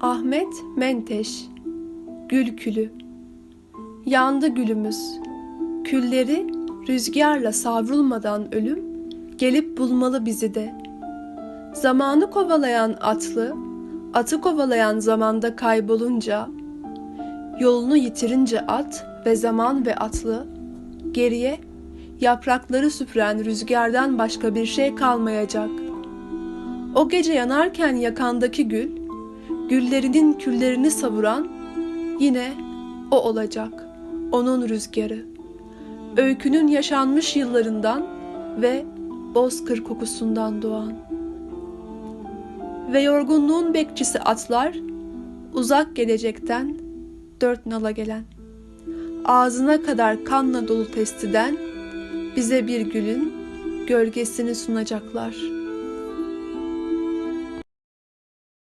Ahmet Menteş Gül Külü. Yandı gülümüz. Külleri rüzgarla savrulmadan ölüm Gelip bulmalı bizi de. Zamanı kovalayan atlı Atı kovalayan zamanda kaybolunca Yolunu yitirince at ve zaman ve atlı Geriye yaprakları süpüren rüzgardan başka bir şey kalmayacak. O gece yanarken yakandaki gül, güllerinin küllerini savuran yine o olacak, onun rüzgarı. Öykünün yaşanmış yıllarından ve bozkır kokusundan doğan. Ve yorgunluğun bekçisi atlar, uzak gelecekten dört nala gelen. Ağzına kadar kanla dolu testiden bize bir gülün gölgesini sunacaklar.''